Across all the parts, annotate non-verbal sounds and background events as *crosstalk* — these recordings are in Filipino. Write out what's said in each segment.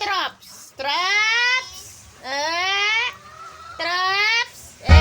Trops! Trops! Eh! Trops! Eh!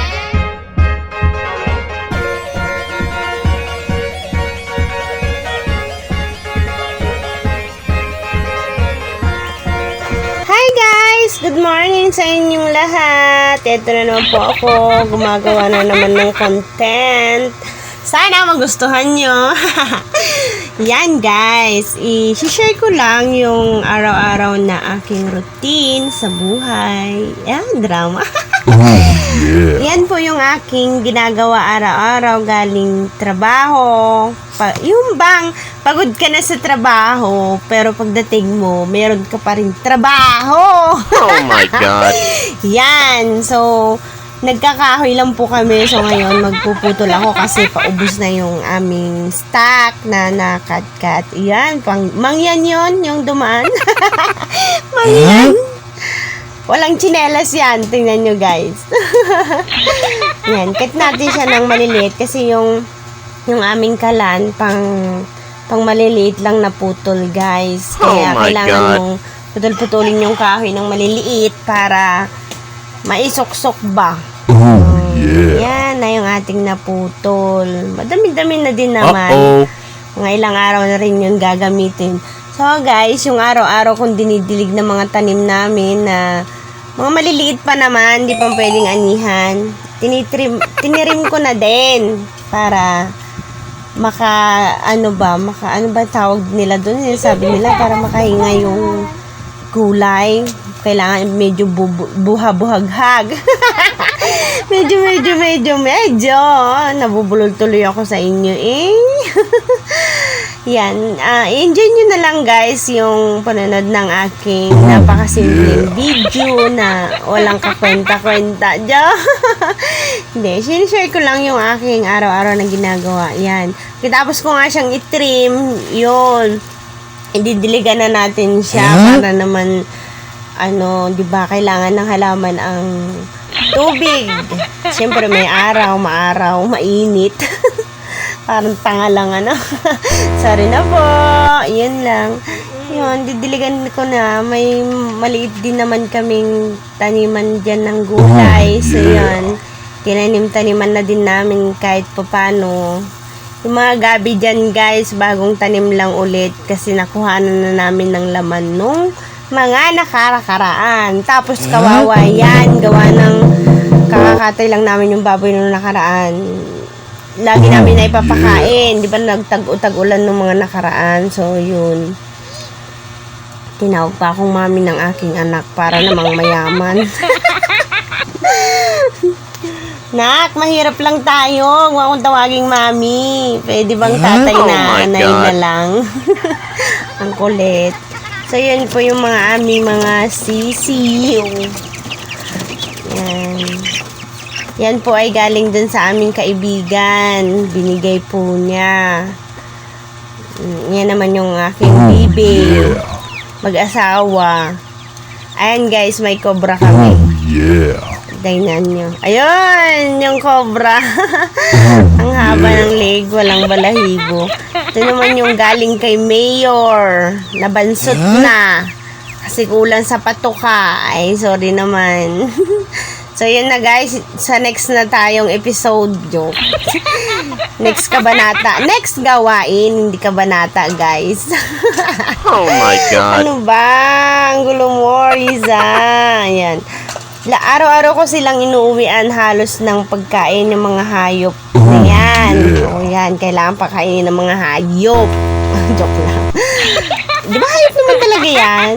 Hi guys! Good morning sa inyong lahat. Ito na naman po ako. Gumagawa na naman ng content. Sana magustuhan nyo. *laughs* Yan guys. I-share ko lang yung araw-araw na aking routine sa buhay. Yan, drama. *laughs* Yan po yung aking ginagawa araw-araw galing trabaho. Pa- yung bang pagod ka na sa trabaho, pero pagdating mo, meron ka pa rin trabaho. Oh my *laughs* god. Yan. So, nagkakahoy lang po kami. So, ngayon, magpuputol ako kasi paubos na yung aming stock na nakat-kat. Yan. Pang, mangyan yon yung dumaan. *laughs* mangyan. Walang chinelas yan. Tingnan nyo, guys. *laughs* yan. Cut natin siya ng maliliit kasi yung yung aming kalan pang pang maliliit lang na putol, guys. Kaya Oh kailangan God. mong putol-putulin yung kahoy ng maliliit para maisuksok ba. Yeah. Yan na yung ating naputol. Madami-dami na din naman. Uh-oh. Mga ilang araw na rin yun gagamitin. So guys, yung araw-araw kong dinidilig ng mga tanim namin na mga maliliit pa naman, di pa pwedeng anihan. Tinitrim, tinirim ko na din para maka ano ba, maka ano ba tawag nila doon? Sabi nila para makahinga yung gulay. Kailangan medyo bu- buha-buhaghag. *laughs* medyo, medyo, medyo, medyo. Nabubulol tuloy ako sa inyo eh. *laughs* Yan. ah enjoy nyo na lang guys yung panonood ng aking napakasimpleng video na walang kakwenta-kwenta. *laughs* Hindi. Sinishare ko lang yung aking araw-araw na ginagawa. Yan. Tapos ko nga siyang itrim. Yun. Ididiligan na natin siya para naman ano, 'di ba, kailangan ng halaman ang tubig. Siyempre may araw, maaraw, mainit. *laughs* Parang tanga lang ano. *laughs* Sorry na po. Yun lang. Yun, didiligan ko na. May maliit din naman kaming taniman dyan ng gulay. So, yun. Tinanim-taniman na din namin kahit papano. Yung mga gabi dyan, guys, bagong tanim lang ulit kasi nakuhanan na namin ng laman nung mga nakarakaraan. Tapos kawawa yan, gawa ng kakakatay lang namin yung baboy nung nakaraan. Lagi namin na ipapakain. Di ba nagtag-utag-ulan ng mga nakaraan. So, yun. Tinawag pa akong mami ng aking anak para namang mayaman. *laughs* Nak, mahirap lang tayo. Huwag akong tawaging mami. Pwede bang tatay Oh na my anay God. na lang? *laughs* Ang kulit. So, yun po yung mga aming mga sisiyo. Yan. Yan po ay galing dun sa aming kaibigan. Binigay po niya. Mm, Yan naman yung aking bibi. Mag-asawa. Ayan guys, may cobra kami. Yeah. Tingnan nyo. Ayun! Yung cobra. *laughs* Ang haba ng leg, walang balahibo. Ito naman yung galing kay Mayor. Nabansot na. Kasi kulang sa patuka. Ay, sorry naman. *laughs* so, yun na guys. Sa next na tayong episode, joke. *laughs* next kabanata. Next gawain, hindi kabanata, guys. *laughs* Oh my god. Ano ba? Ang gulo mo, Riza. Ayan. Araw-araw ko silang inuuwian halos ng pagkain ng mga hayop. Ayan. O yan, kailangan pakainin ng mga hayop. *laughs* Joke lang. Di ba hayop naman talaga yan?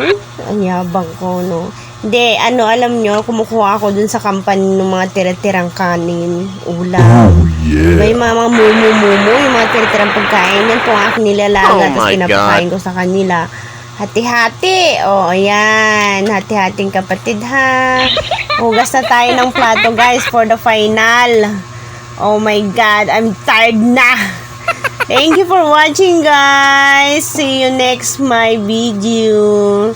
Ang yabang ko, no? Hindi, ano, alam nyo, kumukuha ako dun sa company ng mga tira-tirang kanin, ulam. Diba Yeah. yung mga, mga mumu-mumu, yung mga tira-tirang pagkain, yan po ang aking nilalaga, Oh tapos pinapakain ko sa kanila. Hati-hati. O, ayan. Hati-hating kapatid, ha. Hugas na tayo ng plato, guys, for the final. Oh my God, I'm tired na. Thank you for watching, guys. See you next my video.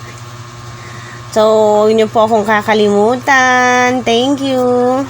So, huwag niyo po akong kakalimutan. Thank you.